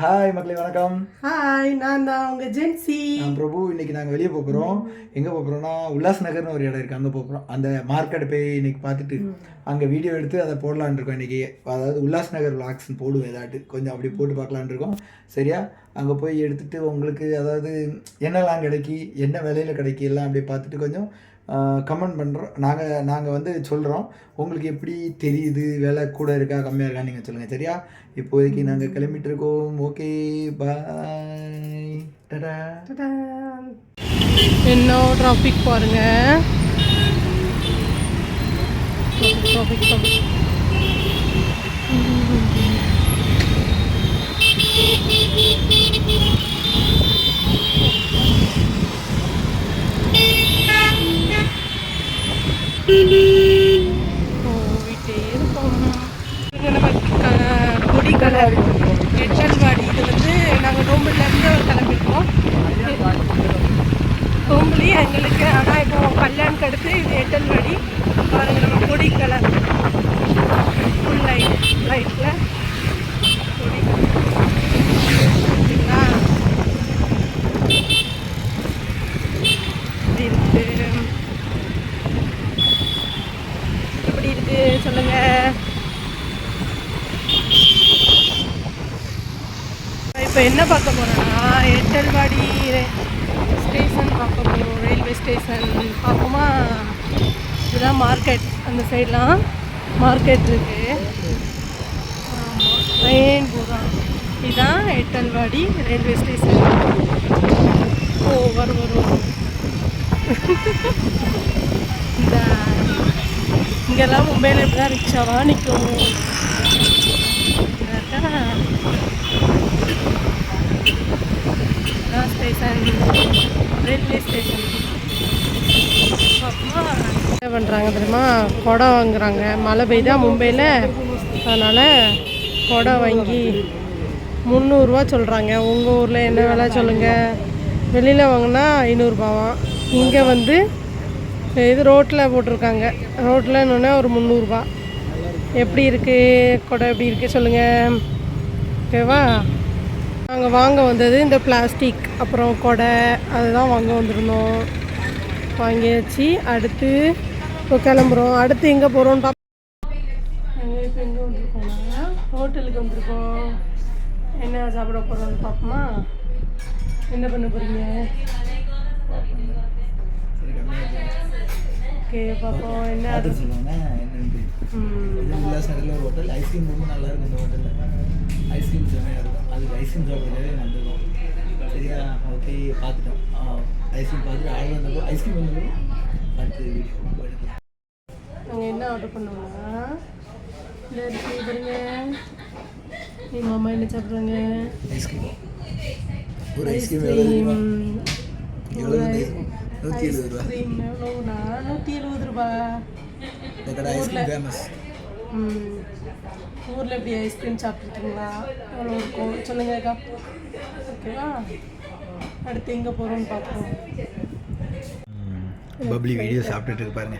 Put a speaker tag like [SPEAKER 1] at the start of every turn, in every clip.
[SPEAKER 1] Hi மக்களே வணக்கம்.
[SPEAKER 2] Hi நான் தான் உங்க ஜென்சி
[SPEAKER 1] நான் பிரபு இன்னைக்கு நாங்கள் வெளியே போகிறோம் எங்கே போகிறோம்னா உல்லாஸ் நகர்னு ஒரு இடம் இருக்குது அங்கே போகிறோம் அந்த மார்க்கெட் போய் இன்னைக்கு பார்த்துட்டு அங்கே வீடியோ எடுத்து அதை போடலான்னு இருக்கோம் இன்னைக்கு. அதாவது உல்லாஸ் நகர் விளாக்ஸ்னு போடுவோம் ஏதாட்டு. கொஞ்சம் அப்படி போட்டு பார்க்கலான்னு இருக்கோம். சரியா? அங்கே போய் எடுத்துட்டு உங்களுக்கு அதாவது என்னெல்லாம் கிடைக்கி என்ன விலையில் கிடைக்கி எல்லாம் அப்படி பார்த்துட்டு கொஞ்சம் கமெண்ட் பண்ணுறோம் நாங்கள் நாங்கள் வந்து சொல்கிறோம் உங்களுக்கு எப்படி தெரியுது? விலை கூட இருக்கா? கம்மியாக இருக்கா நீங்கள் சொல்லுங்கள் சரியா? இப்போதைக்கு நாங்கள் கிளம்பிட்டு இருக்கோம் ஓகே பாய் டடா.
[SPEAKER 2] என்ன டிராஃபிக் பாருங்க. டிராஃபிக் டிராஃபிக் போயிட்டே இருக்கோம் இங்க நம்ம க- கொடி கடை எட்டல்வாடி இது வந்து நாங்கள் ரோம்பிலேருந்து கிளம்பிருக்கோம் ரோம்பிலி எங்களுக்கு ஆனால் இப்போ கல்யாணுக்கு அடுத்து இது எட்டல்வாடி பாருங்க நம்ம கொடி கலர் ஃபுல் லைட் லைட்டில் கொடி பார்த்தீங்களா? இப்படி இருக்கு எப்படி இருக்கு சொல்லுங்க. இப்போ என்ன பார்க்க போறோம்னா எட்டல்வாடி ஸ்டேஷன் பார்க்க போகிறோம் ரயில்வே ஸ்டேஷன் பார்ப்போமா? இதுதான் மார்க்கெட். அந்த சைட்லாம் மார்க்கெட் இருக்கு. ட்ரெயின் போகிறான் இதுதான் எட்டல்வாடி ரயில்வே ஸ்டேஷன். ஓ வரும் வரும் வரும். இந்த இங்கெல்லாம் மும்பையில் இப்படி தான் ரிக்ஷாவாக நிற்கும் ஸ்டேஷன் ரயில்வே ஸ்டேஷன் என்ன பண்ணுறாங்க தெரியுமா? குடம் வாங்குறாங்க. மழை பெய்தா மும்பையில். அதனால் குடம் வாங்கி முந்நூறுரூவா சொல்கிறாங்க உங்கள் ஊரில் என்ன விலை சொல்லுங்கள் வெளியில் வாங்கினா ஐநூறுரூபாவாம் இங்கே வந்து இது ரோட்டில் போட்டிருக்காங்க. ரோட்டில் இன்னொன்னே ஒரு முந்நூறுரூபா எப்படி இருக்குது கொடை எப்படி இருக்குது சொல்லுங்கள் ஓகேவா? நாங்கள் வாங்க வந்தது இந்த பிளாஸ்டிக் அப்புறம் கொடை அதுதான் வாங்க வந்திருந்தோம். வாங்கியாச்சு. அடுத்து இப்போ கிளம்புறோம். அடுத்து எங்கே போகிறோம்னு பார்ப்போம் நாங்கள் இப்போ எங்கே வந்திருக்கோம்னா ஹோட்டலுக்கு வந்திருக்கோம். என்ன சாப்பிட போகிறோம்னு பார்ப்போமா என்ன பண்ண போகிறீங்க ஓகே பார்ப்போம் என்ன?
[SPEAKER 1] பார்த்து சொல்லுவாங்க என்னென்னு
[SPEAKER 2] ம்.
[SPEAKER 1] இது உல்லாஸ் நகரில் ஒரு ஹோட்டல் ஐஸ்கிரீம் ரொம்ப நல்லா இருக்கும் இந்த ஹோட்டலில் ஐஸ்கிரீம் செம்மையாக இருக்கும். அதுக்கு ஐஸ்கிரீம் சாப்பிட்றதே வந்திருக்கோம். சரியா? ஓகே பார்த்துட்டோம். ஐஸ்கிரீம் பார்த்துட்டு ஆர்டர் வந்தப்போ ஐஸ்கிரீம் வந்தப்போ அடுத்து
[SPEAKER 2] நாங்கள் என்ன ஆர்டர் பண்ணோம்னா இந்த பாருங்க எங்கள் மாமா என்ன சாப்பிட்றாங்க
[SPEAKER 1] ஐஸ்கிரீம் ஒரு ஐஸ்கிரீம் எவ்வளோ நூற்றி எழுபது ரூபா
[SPEAKER 2] நூற்றி எழுபது ரூபா
[SPEAKER 1] இந்த கடை ஐஸ்கிரீம் ஃபேமஸ்
[SPEAKER 2] ஊரில் எப்படி ஐஸ்கிரீம் சாப்பிட்ருக்கீங்களா எவ்வளோ இருக்கும் சொல்லுங்கக்கா ஓகேவா அடுத்து எங்கே போகிறோம்னு பார்ப்போம்
[SPEAKER 1] பப்ளி வீடியோ சாப்பிட்டுட்டு இருக்கு பாருங்க.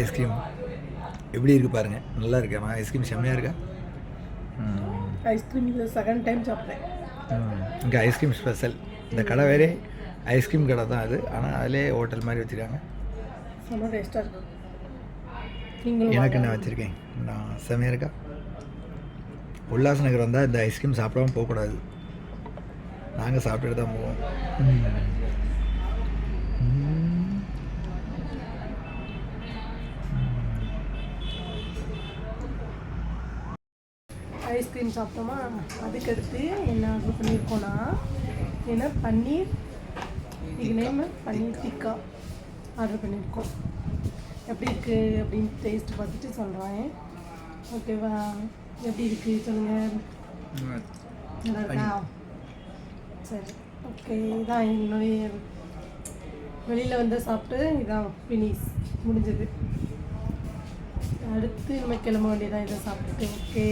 [SPEAKER 1] ஐஸ்கிரீம் எப்படி இருக்கு பாருங்க? நல்லா இருக்கா? ஐஸ்கிரீம் செம்மையாக இருக்கா?
[SPEAKER 2] ஐஸ்கிரீம் இதில் செகண்ட் டைம் சாப்பிட்டேன்.
[SPEAKER 1] இங்கே ஐஸ்கிரீம் ஸ்பெஷல் இந்த கடை வேறே ஐஸ்கிரீம் கடை தான் அது. ஆனால் அதிலே ஹோட்டல் மாதிரி வச்சுருக்காங்க.
[SPEAKER 2] செம்ம டேஸ்ட்டாக இருக்கும் நீங்களும்
[SPEAKER 1] எனக்கு என்ன வச்சுருக்கேன்? நான் செம்மையாக இருக்கா? உல்லாஸ் நகர் வந்தால் இந்த ஐஸ்கிரீம் சாப்பிடாம போகக்கூடாது. நாங்கள் சாப்பிட்டுட்டு தான் போவோம்.
[SPEAKER 2] ஐஸ்கிரீம் சாப்பிட்டோமா? அதுக்கடுத்து என்ன ஆர்டர் பண்ணியிருக்கோன்னா என்ன பன்னீர் இது நேம் பன்னீர் டிக்கா ஆர்டர் பண்ணியிருக்கோம். எப்படி இருக்குது அப்படின்னு டேஸ்ட் பார்த்துட்டு சொல்கிறேன் ஓகேவா? எப்படி இருக்குது சொல்லுங்கள் நல்லா இருக்கா? சரி. ஓகே இதான் என்னுடைய வெளியில் வந்து சாப்பிட்டு இதான் ஃபினிஷ் முடிஞ்சது. அடுத்து நம்ம கிளம்ப வேண்டியதான் இதை சாப்பிட்டுட்டு. ஓகே.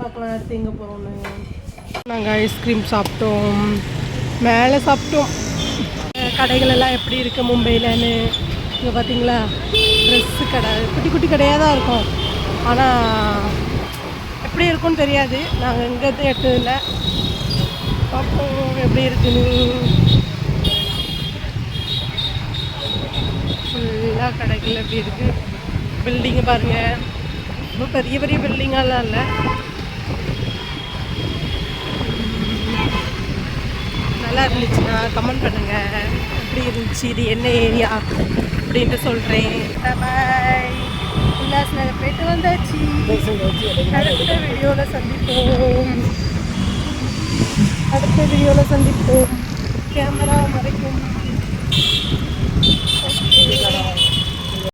[SPEAKER 2] பார்க்கலாம் அடுத்து எங்கே போகிறோம்னு நாங்கள் ஐஸ்கிரீம் சாப்பிட்டோம். மேலே சாப்பிட்டோம். கடைகள் எல்லாம் எப்படி இருக்குது மும்பையிலன்னு? இங்கே பார்த்தீங்களா ட்ரெஸ்ஸு கடை குட்டி குட்டி கடையாக தான் இருக்கும். ஆனால் எப்படி இருக்கும்னு தெரியாது. நாங்கள் இங்கேருந்து எடுத்ததில்ல. பார்ப்போம் எப்படி இருக்குன்னு. ஃபுல்லாக கடைகள் எப்படி இருக்குது பில்டிங்கு பாருங்கள் ரொம்ப பெரிய பெரிய பில்டிங்காலாம் இல்லை. நல்லா இருந்துச்சுன்னா கமெண்ட் பண்ணுங்கள் எப்படி இருந்துச்சு? இது என்ன ஏரியா அப்படின்ட்டு சொல்கிறேன் பாய் உல்லாஸ்நகர் போயிட்டு வந்தாச்சு. அடுத்த வீடியோவில் சந்திப்போம். அடுத்த வீடியோவில் சந்திப்போம். கேமரா மறைக்கும்.